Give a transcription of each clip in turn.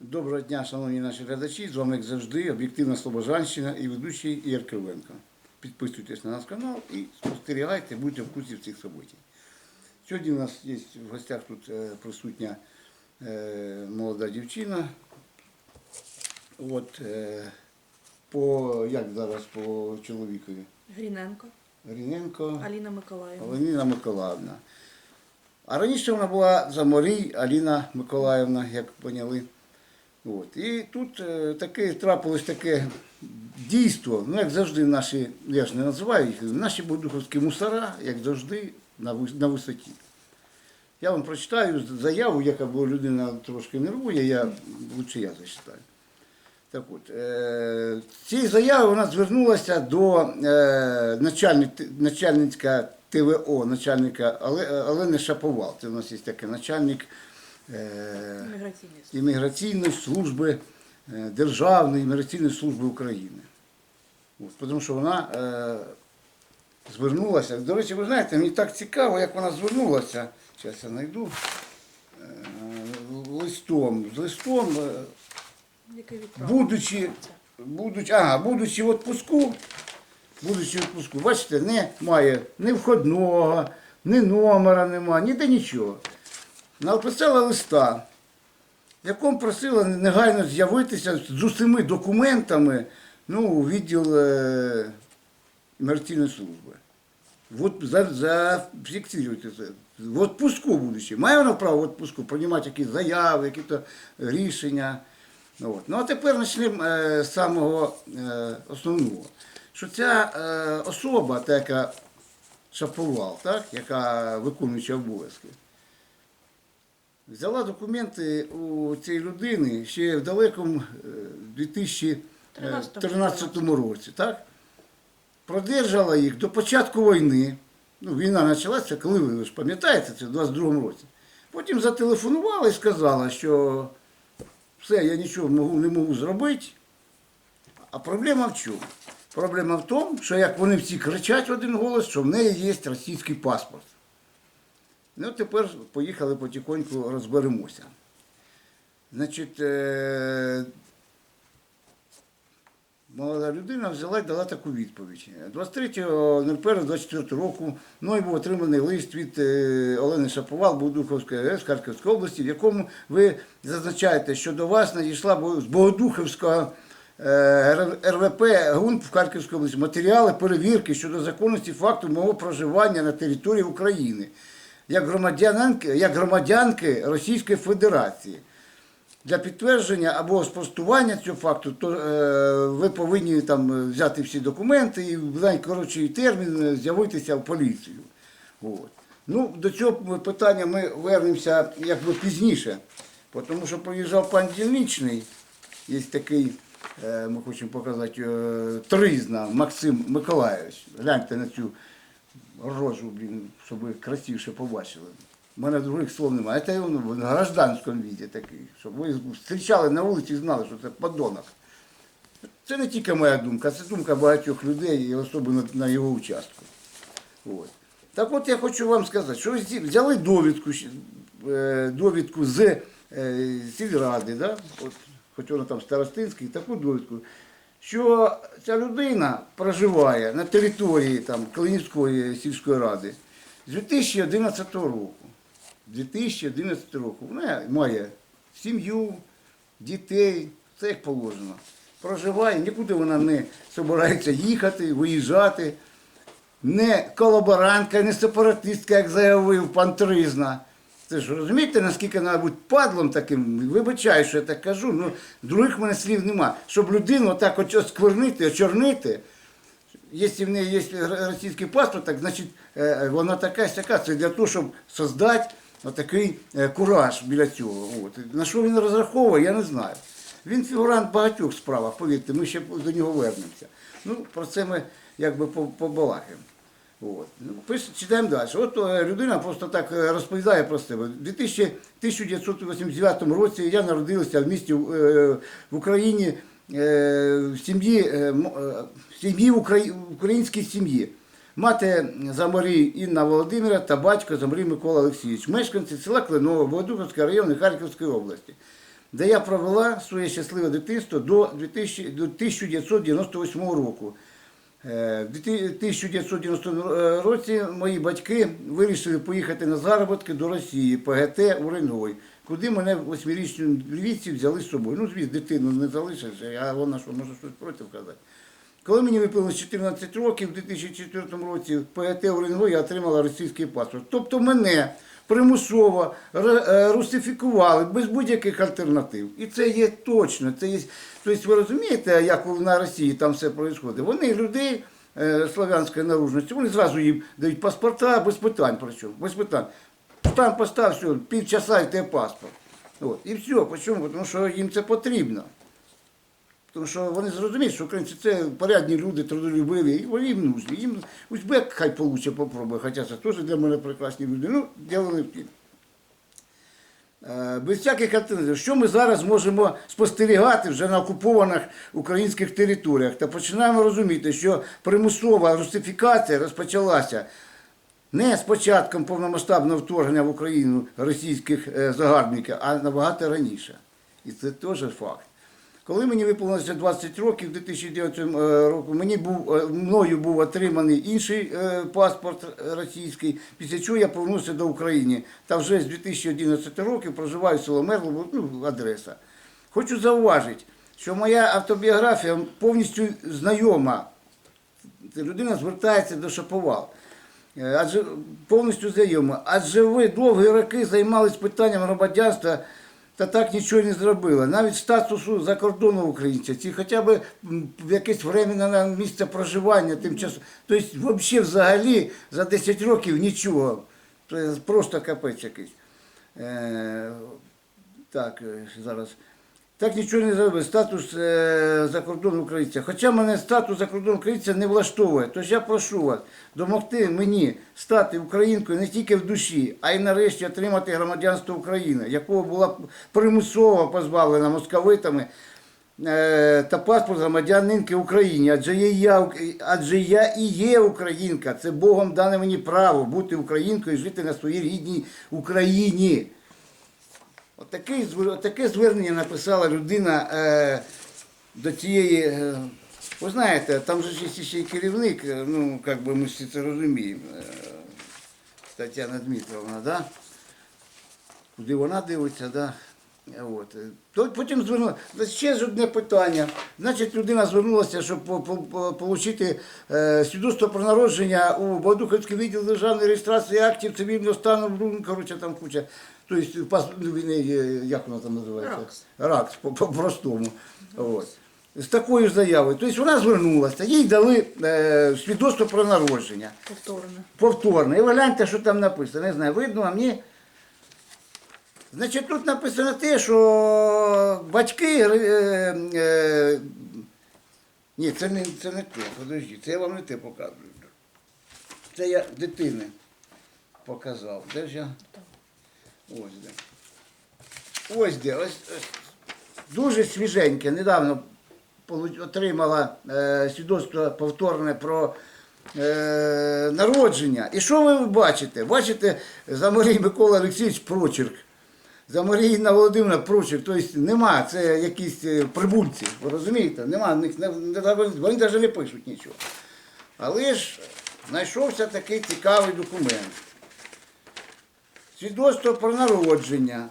Доброго дня, шановні наші глядачі. З вами, як завжди, об'єктивна Слобожанщина і ведучий Ігор Кривенко. Підписуйтесь на наш канал і спостерігайте, будьте в курсі всіх событий. Сьогодні у нас є в гостях тут е, присутня е, молода дівчина. От, е, по, як зараз по чоловікові? Гріненко, Гриненко. Аліна Миколаївна. Аліна Миколаївна. А раніше вона була Заморій Аліна Миколаївна, як поняли. От. І тут е, таке трапилось таке дійство, ну як завжди наші, я ж не називаю їх, наші будуховські мусора, як завжди, на, висоті. Я вам прочитаю заяву, яка була людина трошки нервує, я лучше я зачитаю. Так от, е, цією заявою вона звернулася до е, начальник, начальниця ТВО, начальника Олени Шаповал. Це у нас є такий начальник. Імміграційної служби, е, Державної імміграційної служби України. От, тому що вона е, звернулася. До речі, ви знаєте, мені так цікаво, як вона звернулася. Зараз я знайду е, листом. З листом. е, Будучи, будучи, ага, будучи в отпуску, будучи в отпуску, бачите, немає ні входного, ні номера немає, ніде нічого. Написала листа, в якому просила негайно з'явитися з усіми документами ну, у відділ е, служби. Вот за, зафіксуйте це. В отпуску будучи. Має вона право в отпуску приймати якісь заяви, якісь рішення. Ну, от. ну а тепер почнемо е, з самого е, основного. Що ця е, особа, та, яка Шаповал, так, яка виконуюча обов'язки, взяла документи у цієї людини ще в далекому е, 2013 році. Так? Продержала їх до початку війни. Ну, війна почалася, коли ви ж пам'ятаєте, це в 22-му році. Потім зателефонувала і сказала, що все, я нічого не можу зробити. А проблема в чому? Проблема в тому, що як вони всі кричать один голос, що в неї є російський паспорт. Ну, тепер поїхали потихоньку розберемося. Значить, е- молода людина взяла і дала таку відповідь. 23.01.24 року мною був отриманий лист від е, Олени Шаповал, Богодуховської АЕС Харківської області, в якому ви зазначаєте, що до вас надійшла з Богодуховського е, РВП ГУНП в Харківській області матеріали перевірки щодо законності факту мого проживання на території України як громадянки, як громадянки Російської Федерації. Для підтвердження або спростування цього факту, то е, ви повинні там взяти всі документи і в найкоротший термін е, з'явитися в поліцію. От. Ну, до цього питання ми вернемося якби пізніше, тому що приїжджав пан дільничний, є такий, е, ми хочемо показати, е, Тризна Максим Миколайович. Гляньте на цю рожу, блін, щоб ви красивіше побачили. У мене других слов немає. Це в гражданському віді такий, щоб ви зустрічали на вулиці і знали, що це подонок. Це не тільки моя думка, це думка багатьох людей, і особливо на його участку. От. Так от я хочу вам сказати, що взяли довідку, е, довідку з е, сільради, да? от, хоч вона там старостинський, таку довідку, що ця людина проживає на території там, Калинівської сільської ради з 2011 року. 2011 року. Вона має сім'ю, дітей, все як положено. Проживає, нікуди вона не збирається їхати, виїжджати. Не колаборантка, не сепаратистка, як заявив пан Тризна. Це ж розумієте, наскільки треба бути падлом таким, вибачаю, що я так кажу, ну других в мене слів нема. Щоб людину отак от осквернити, очорнити, Якщо в неї є російський паспорт, так значить е, вона така сяка. Це для того, щоб создати отакий е, кураж біля цього. От. На що він розраховує, я не знаю. Він фігурант багатьох справах, повірте, ми ще до нього вернемося. Ну, про це ми якби побалакаємо. От. Ну, читаємо далі. От е, людина просто так е, розповідає про себе. У 2000 1989 році я народилася в місті е, в Україні в сім'ї сім'ї українській сім'ї. Мати Заморій Інна Володимира та батько Заморій Микола Олексійович, мешканці села Кленово, Богодуховського району Харківської області. де я провела своє щасливе дитинство до 2000 до 1998 року. Е, В 1990 році мої батьки вирішили поїхати на заробітки до Росії, ПГТ Уренгой, куди мене восьмирічну віці взяли з собою. Ну, звісно, дитину не залишиш, а вона що може щось проти казати. Коли мені виповнилось 14 років, у 2004 році в ПГТ Уренгой я отримала російський паспорт. Тобто мене примусово е, русифікували без будь-яких альтернатив. І це є точно. Це є... Тобто ви розумієте, як на Росії там все відбувається? Вони людей е, славянської наружності, вони зразу їм дають паспорта без питань причому, без питань. Там постав, все, півчаса і тебе паспорт. От. І все. Чому? Тому що їм це потрібно. Тому що вони зрозуміють, що українці це порядні люди, трудолюбиві, і їм нужні. Їм Узбек хай получше попробує, хоча це теж для мене прекрасні люди. Ну, діло не в тім. Е, Без всяких альтернатив, що ми зараз можемо спостерігати вже на окупованих українських територіях, та починаємо розуміти, що примусова русифікація розпочалася не з початком повномасштабного вторгнення в Україну російських е, загарбників, а набагато раніше. І це теж факт. Коли мені виповнилося 20 років, 2009 року, мені був, е, мною був отриманий інший е, паспорт російський, після чого я повернувся до України. Та вже з 2011 року проживаю в село Мерлово, ну, адреса. Хочу зауважити, що моя автобіографія повністю знайома. Людина звертається до Шаповал. Е, Адже повністю знайома. Адже ви довгі роки займалися питанням громадянства та так нічого не зробила. Навіть статусу закордонного українця, чи хоча б якесь временне місце проживання тимчасово. Тобто, взагалі, взагалі за 10 років нічого. Це просто капець якийсь. Е, так, е, зараз. Так нічого не зробив. Статус е, закордонного українця. Хоча мене статус закордонного українця не влаштовує. Тож я прошу вас допомогти мені стати українкою не тільки в душі, а й нарешті отримати громадянство України, якого була примусово позбавлена московитами е, та паспорт громадянинки України. Адже є я, адже я і є українка. Це Богом дане мені право бути українкою і жити на своїй рідній Україні. Отаке, таке звернення написала людина е, до тієї. Е, ви знаєте, там же є ще й керівник, е, ну, як би ми всі це розуміємо. Е, Тетяна Дмитровна, да? Куди вона дивиться, да? Е, От. е, потім звернула. Ще ж одне питання. Значить, людина звернулася, щоб отримати е, свідоцтво про народження у Богодухівський відділ державної реєстрації актів цивільного стану, ну, коротше, там куча. Тобто, ну, він, е, як воно там називається? РАКС. РАКС, по- по-простому. От. З такою заявою. Тобто вона звернулася, їй дали е, свідоцтво про народження Повторне. повторно. І ви гляньте, що там написано. Не знаю, видно, а мені. Значить, тут написано те, що батьки. Е, е, ні, це не, це не те, подожди, це я вам не те показую. Це я дитини показав. Де ж я? Ось де. Ось де. Ось, ось. Дуже свіженьке. Недавно отримала е, свідоцтво повторне про е, народження. І що ви бачите? Бачите, Замарій Микола Олексійович прочерк. Замарійна Володимирівна прочерк. Тобто нема, це якісь е, прибульці. Ви розумієте? Нема, них вони навіть не пишуть нічого. Але ж знайшовся такий цікавий документ. Свідоцтво про народження.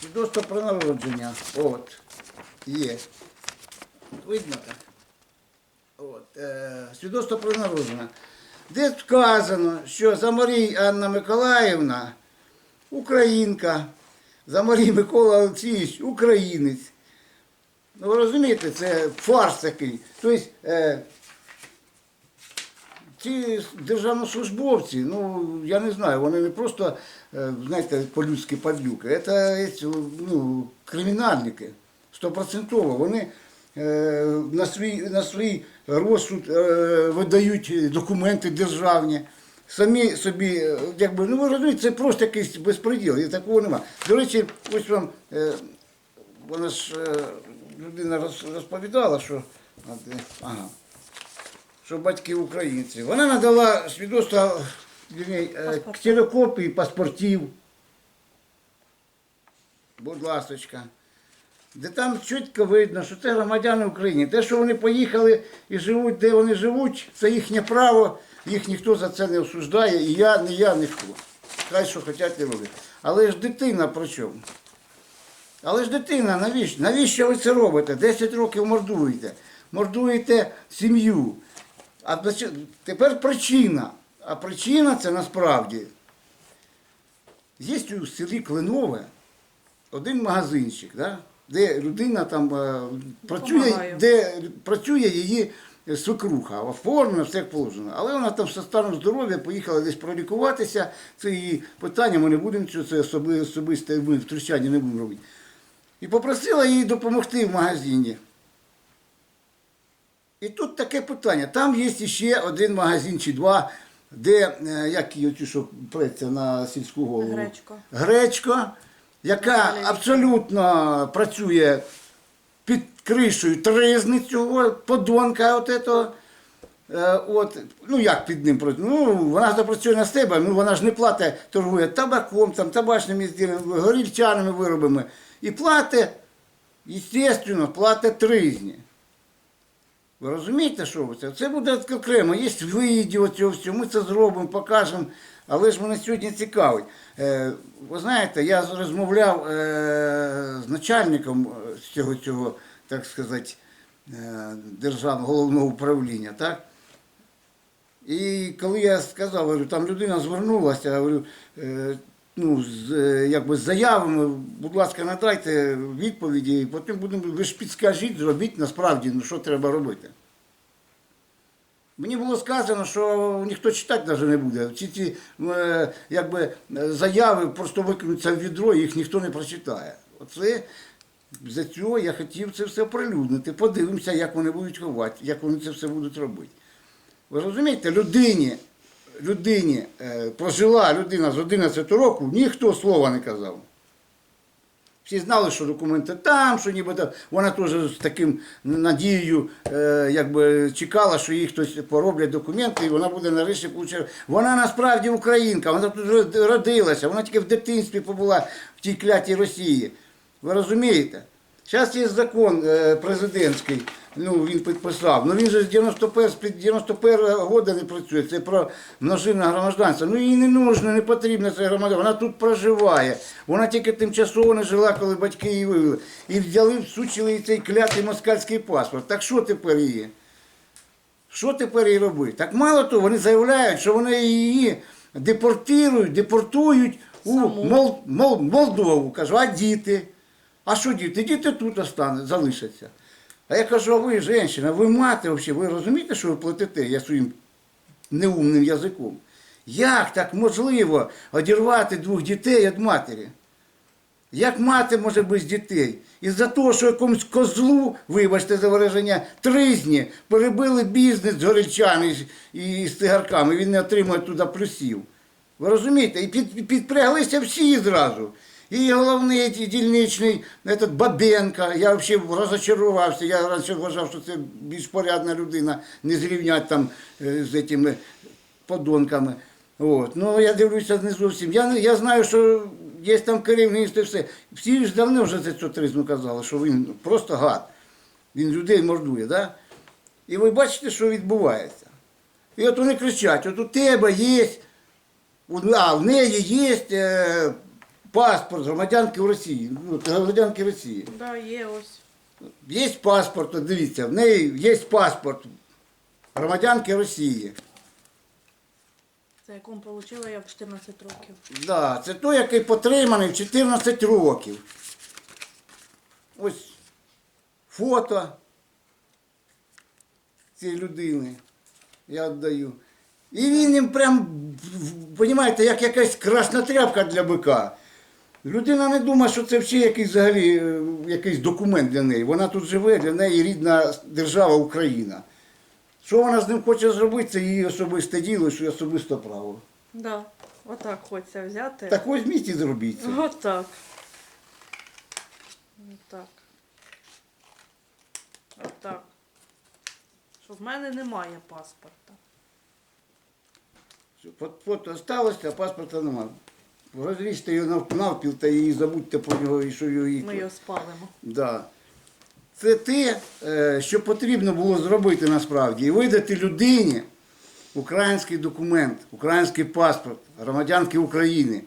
Свідоцтво про народження. От. Є. Видно так? От. Е, свідоцтво про народження. Де вказано, що Замарій Анна Миколаївна українка, Замарій Микола Олексійович українець. Ну, ви розумієте, це фарс такий. Тобто, е, ці державнослужбовці, ну я не знаю, вони не просто, е, знаєте, по-людськи падлюки, це ну, кримінальники. Стопроцентово. Вони е, на свій, на свій розсуд е, видають документи державні. Самі собі, е, якби, ну ви розумієте, це просто якийсь безпреділ, і такого нема. До речі, ось вам, е, вона ж е, людина роз- розповідала, що. Ага що батьки українці. Вона надала свідоцтво е, ксерокопії паспортів. будь ласочка. Де там чітко видно, що це громадяни України. Те, що вони поїхали і живуть, де вони живуть, це їхнє право, їх ніхто за це не осуждає, і я, не я, ніхто. Хай що хочуть, не роблять. Але ж дитина при чому? Але ж дитина, навіщо? Навіщо ви це робите? 10 років мордуєте. Мордуєте сім'ю. А тепер причина. А причина це насправді. Є у селі Клинове один магазинчик, да? де людина там е, працює, де працює її свекруха, оформлена, все як положено. Але вона там зі станом здоров'я поїхала десь пролікуватися. Це її питання, ми не будемо це особи- особисте втручання не будемо робити. І попросила їй допомогти в магазині. І тут таке питання. Там є ще один магазин чи два, де, е, як її оцю, що преться на сільську голову. Гречка. Гречка, яка абсолютно працює під кришею тризни цього подонка от этого. Е, От, ну як під ним працює? Ну, вона запрацює на себе, ну вона ж не платить, торгує табаком, там, табачними ізділами, горільчаними виробами. І платить, звісно, платить тризні. Ви розумієте, що це? Це буде окремо. Є відео цього всього, ми це зробимо, покажемо. Але ж мене сьогодні цікавить. Е, ви знаєте, я розмовляв е, з начальником е, цього, цього, так сказати, е, державного головного управління, так? І коли я сказав, говорю, там людина звернулася, я говорю, е, ну, з, е, якби з заявами, будь ласка, надайте відповіді, і потім будемо, ви ж підскажіть, зробіть насправді, ну що треба робити. Мені було сказано, що ніхто читати навіть не буде. Ці ці якби, заяви просто викинуться в відро, їх ніхто не прочитає. Оце за цього я хотів це все оприлюднити. Подивимося, як вони будуть ховати, як вони це все будуть робити. Ви розумієте, людині, людині е, прожила людина з 11 року, ніхто слова не казав. Всі знали, що документи там, що нібито вона теж з таким надією е, якби чекала, що їй хтось пороблять документи, і вона буде нарешті получати. Вона насправді українка, вона тут родилася, вона тільки в дитинстві побула в тій клятій Росії. Ви розумієте? Зараз є закон е, президентський, ну він підписав. Ну він же з 91 з під 91 года не працює. Це про множинне громадянство. Ну їй не нужно, не потрібно це громадянство. Вона тут проживає. Вона тільки тимчасово не жила, коли батьки її вивели. І взяли, всучили їй цей клятий москальський паспорт. Так що тепер її? Що тепер їй робити? Так мало того, вони заявляють, що вони її депортують, депортують у. Мол, Мол, Молдову. Кажу, а діти? А що діти? Діти тут остануть, залишаться. А я кажу, а ви, жінка, ви мати взагалі, ви розумієте, що ви платите? Я своїм неумним язиком. Як так можливо одірвати двох дітей від матері? Як мати може без дітей? Із-за того, що якомусь козлу, вибачте за вираження, тризні перебили бізнес з горільчани і і з цигарками, він не отримує туди плюсів. Ви розумієте? І під, підпряглися всі зразу. І головний дільничний этот Бабенко, я взагалі розочарувався. Я раніше вважав, що це більш порядна людина, не зрівнять там з цими подонками. От. Ну, я дивлюся не зовсім. Я, я знаю, що є там керівництво і все. Всі ж давно вже за цю казали, що він просто гад. Він людей мордує, да? І ви бачите, що відбувається. І от вони кричать: от у тебе є, а в неї є е, паспорт громадянки в Росії. Ну, громадянки Росії. Да, є ось. Є паспорт, от дивіться, в неї є паспорт громадянки Росії. Це якому отримала я в 14 років. Да, це той, який потриманий в 14 років. Ось фото цієї людини я віддаю. І він їм прям, розумієте, як якась красна тряпка для бика. Людина не думає, що це ще якийсь взагалі е, якийсь документ для неї. Вона тут живе, для неї рідна держава Україна. Що вона з ним хоче зробити, це її особисте діло, що особисте право. Да. Отак хочеться взяти. Так візьміть і зробіть це. Отак. Отак. Отак. Що в мене немає паспорта. Фото осталось, а паспорта немає. Розріжте його нав- навпіл та і забудьте про нього, і що його їсти. Ми його спалимо. Да. Це те, е, що потрібно було зробити насправді, і видати людині український документ, український паспорт, громадянки України.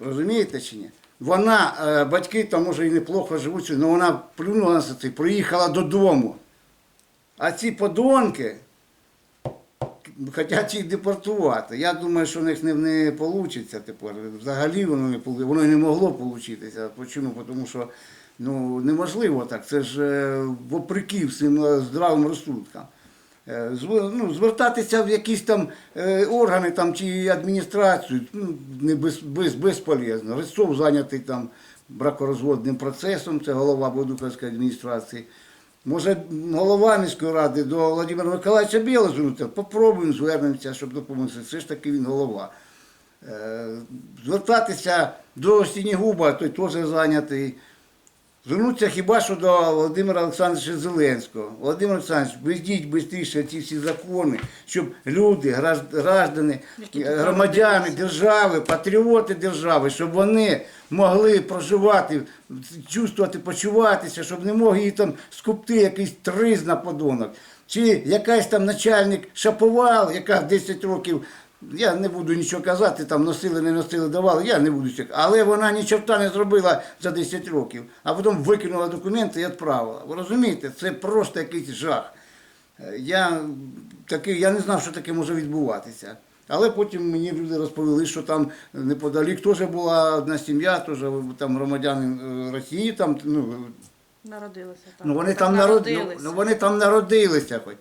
Розумієте чи ні? Вона, е, батьки там може і неплохо живуть, але вона плюнула на це, приїхала додому. А ці подонки хочуть їх депортувати. Я думаю, що в них не, не вийде тепер. Взагалі воно не воно не могло вийти. Чому? Тому що ну, неможливо так. Це ж е, вопреки всім е, здравим розсудкам. Е, ну, звертатися в якісь там органи там, чи адміністрацію ну, не без, без, безполезно. Рисцов зайнятий там бракорозводним процесом, це голова Бодуковської адміністрації. Може, голова міської ради до Володимира Миколаївича Біла звернути, попробуємо, звернемося, щоб допомогти. Все ж таки він голова. Е, Звертатися до Сінігуба, той теж зайнятий. Звернутися хіба що до Володимира Олександровича Зеленського. Володимир Олександрович, введіть швидше ці всі закони, щоб люди, граждани, громадяни держави, патріоти держави, щоб вони могли проживати, чувствувати, почуватися, щоб не мог її там скупти якийсь тризна подонок. Чи якась там начальник шаповал, яка 10 років, я не буду нічого казати, там носили, не носили, давали, я не буду цього. Але вона ні чорта не зробила за 10 років, а потім викинула документи і відправила. Ви розумієте, це просто якийсь жах. Е, Я, такий, я не знав, що таке може відбуватися. Але потім мені люди розповіли, що там неподалік теж була одна сім'я, теж там громадяни е, Росії, там, ну, Народилися там. ну, вони, там народ, ну, народилися. ну, вони там народилися хоч.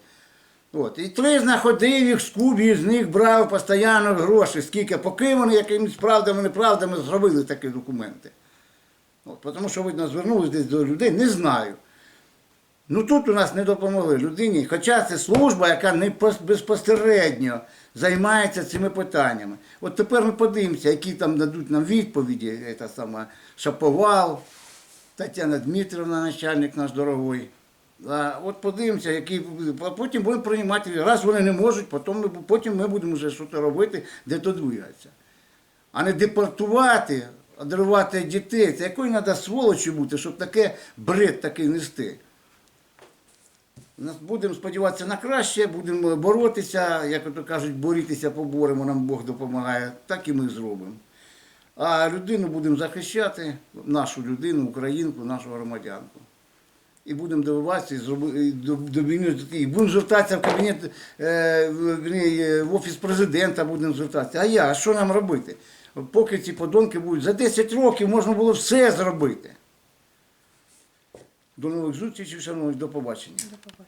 От. І тризна ходив їх з кубі, з них брав постійно гроші, скільки, поки вони якимись правдами, неправдами зробили такі документи. От, тому що, видно, звернулися десь до людей, не знаю. Ну тут у нас не допомогли людині, хоча це служба, яка не безпосередньо займається цими питаннями. От тепер ми подивимося, які там дадуть нам відповіді, це сама Шаповал, Тетяна Дмитрівна, начальник наш дорогой. А от подивимося, які а потім будемо приймати. Раз вони не можуть, потім ми, потім ми будемо вже щось робити, де то двигатися. А не депортувати, одривати дітей. Це якою треба сволочі бути, щоб таке бред такий нести. Будемо сподіватися на краще, будемо боротися, як ото кажуть, борітися поборемо, нам Бог допомагає, так і ми зробимо. А людину будемо захищати, нашу людину, українку, нашу громадянку. І будемо добиватися, і зроби- і до- і будемо звертатися в кабінет, е, в офіс президента будемо звертатися. А я, а що нам робити? Поки ці подонки будуть, за 10 років можна було все зробити. До нових зустрічей, шановні, до побачення. До побачення.